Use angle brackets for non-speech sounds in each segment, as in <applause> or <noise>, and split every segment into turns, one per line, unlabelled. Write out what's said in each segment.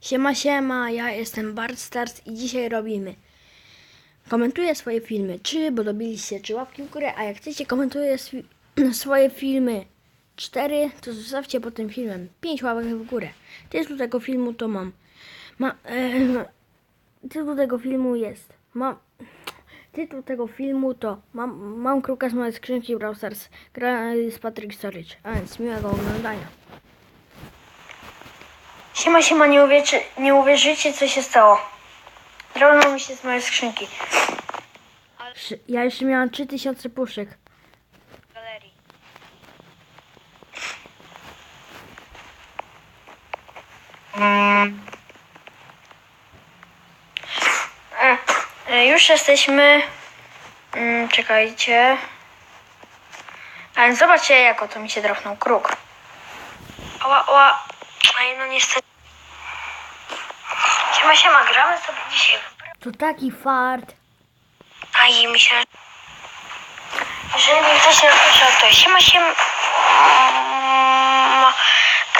Siema, siema, ja jestem Bart Stars i dzisiaj robimy. Komentuję swoje filmy. Czy podobiliście, czy łapki w górę, a jak chcecie komentuję <clears throat> swoje filmy 4, to zostawcie pod tym filmem 5 łapek w górę. Tytuł tego filmu to mam. Ma, e, tytuł tego filmu jest. Mam. Tytuł tego filmu to Mam, mam kruka z mojej skrzynki Brawl. Gra z Patrick Storage. A więc miłego oglądania.
Siema, siema, nie, uwierzy, nie uwierzycie, co się stało. Drobną mi się z mojej skrzynki.
Ja jeszcze miałam 3000 puszek.
Galerii. E, e, już jesteśmy. Mm, czekajcie. A więc zobaczcie, jak oto mi się drapnął kruk. Ała, ała. Ej, no niestety. Siema, siema, gramy sobie dzisiaj
To taki fart.
a i mi się... Jeżeli ktoś nie słyszał, to siema, siema.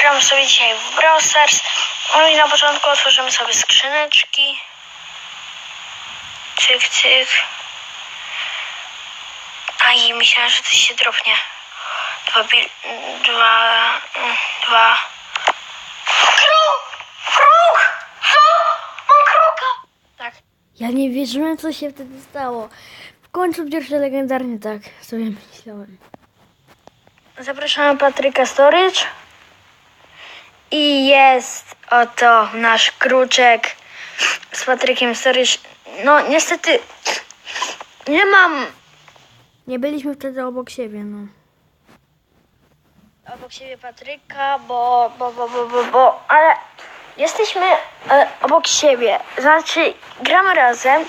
Gramy sobie dzisiaj w Brawl Stars. No i na początku otworzymy sobie skrzyneczki. Cyk, cyk. A i myślałem, że coś się dropnie. Dwa bil... Dwa... mm, Dwa... Kruk! Kruk! Co? Mam kruka! Tak.
Ja nie wierzyłem, co się wtedy stało. W końcu pierwszy legendarny, tak sobie myślałem.
Zapraszamy Patryka Storage. I jest oto nasz kruczek z Patrykiem Storage. No niestety nie mam
Nie byliśmy wtedy obok siebie, no.
obok siebie Patryka, bo, bo, bo, bo, bo, bo ale jesteśmy e, obok siebie. Znaczy gramy razem.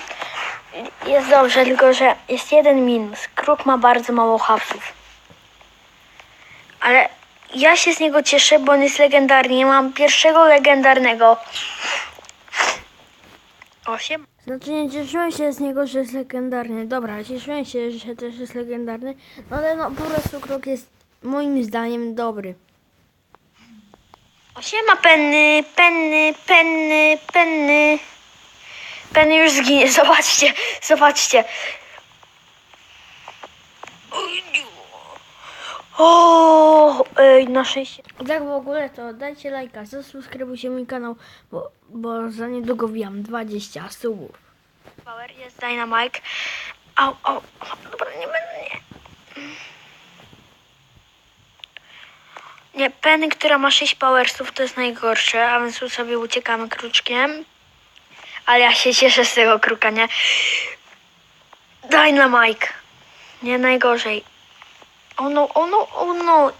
Jest dobrze, tylko że jest jeden minus. Kruk ma bardzo mało hapsów. Ale ja się z niego cieszę, bo on jest legendarny. Mam pierwszego legendarnego. Osiem?
Znaczy nie cieszyłem się z niego, że jest legendarny. Dobra, cieszyłem się, że też jest legendarny. No ale no po prostu krok jest moim zdaniem dobry.
Osiema penny, penny, penny, penny. Penny już zginie, <laughs> zobaczcie, zobaczcie. O, ej, na szczęście.
Tak w ogóle to dajcie lajka, zasubskrybujcie mój kanał, bo, bo za niedługo wbijam 20 subów.
Power jest Dynamite. Au, au, dobra, nie będę, nie. Penny, która ma 6 powersów, to jest najgorsze, a więc tu sobie uciekamy kruczkiem. Ale ja się cieszę z tego kruka, nie? Dynamite. Nie najgorzej. O no, o no, o no.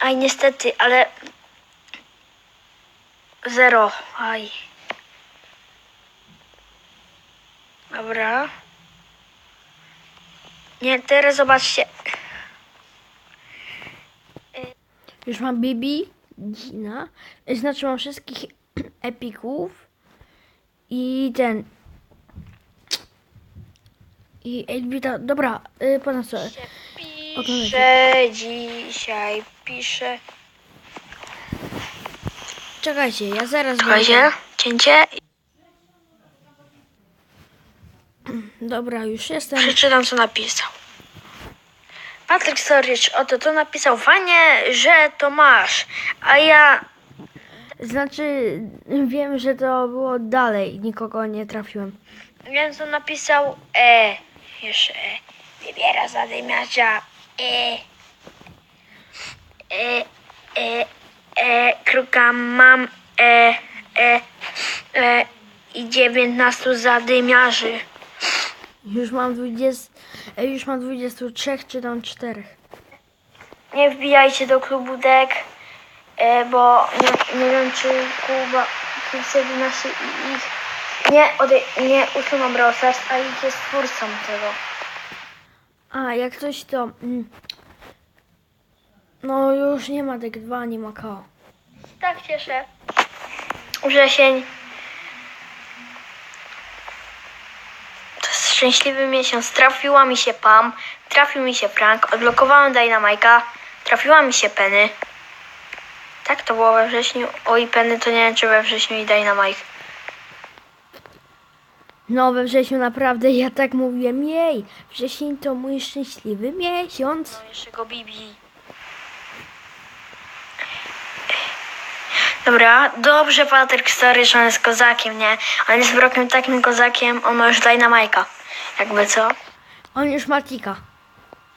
Aj, niestety, ale... Zero. Aj. Dobra. Nie, teraz zobaczcie.
Już mam Bibi, Gina, znaczy mam wszystkich <clears throat> epików i ten... I Elbita, dobra, y, potem co?
Piszę dzisiaj, piszę.
Czekajcie, ja zaraz
Słuchajcie, cięcie.
Dobra, już jestem.
Przeczytam, co napisał. Patryk Storage, oto to napisał. Fajnie, że to masz. A ja...
Znaczy, wiem, że to było dalej, nikogo nie trafiłem.
Więc on napisał E. Jeszcze E. Wybiera zadymiarza. E. E. E. E. Kruka mam. E. E. E. I 19 zadymiarzy.
Już mam 20, e, już mam 23 czy tam 4.
Nie wbijajcie do klubu dek, e, bo nie, nie wiem czy Kuba wtedy nasi i ich nie, odej- nie usuną Brawl a ich jest twórcą tego.
A, jak coś to... Mm, no już nie ma dek 2, nie ma KO.
Tak cieszę. Wrzesień. To jest szczęśliwy miesiąc. Trafiła mi się Pam, trafił mi się Frank, odblokowałem Dynamite'a, trafiła mi się Penny. Tak, to było we wrześniu. O i Penny to nie wiem, czy we wrześniu i Dynamite.
No we wrześniu naprawdę ja tak mówiłem, jej, wrzesień to mój szczęśliwy miesiąc.
No jeszcze go Bibi. Dobra, dobrze Patryk Story, że on jest kozakiem, nie? On jest brokiem takim kozakiem, on ma już Dynamite'a. Jakby co?
On już ma tika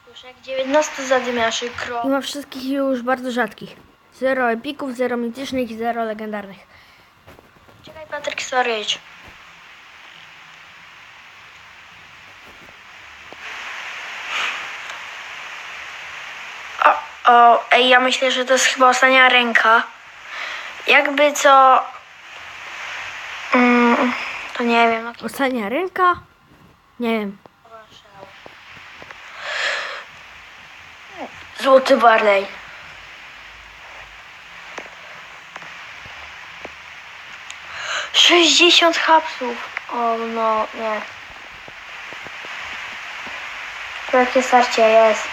Już jak 19 zadymiarzy
i
kro.
ma wszystkich już bardzo rzadkich. Zero epików, zero mitycznych i zero legendarnych.
Czekaj Patryk Story. O, o, ej, ja myślę, że to jest chyba ostatnia ręka. Jakby co... Mm, to nie wiem.
Ostatnia ręka? Nie wiem.
Złoty Barley. Sześćdziesiąt hapsów. O no, nie. Jakie starcie jest.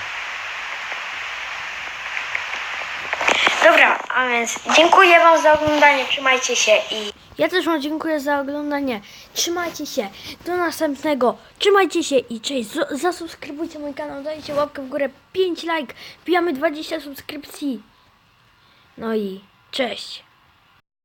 Dobra, a więc dziękuję Wam za oglądanie. Trzymajcie się i
Ja też Wam dziękuję za oglądanie. Trzymajcie się. Do następnego. Trzymajcie się i cześć. Zasubskrybujcie mój kanał. Dajcie łapkę w górę. 5 like. Wbijamy 20 subskrypcji. No i cześć.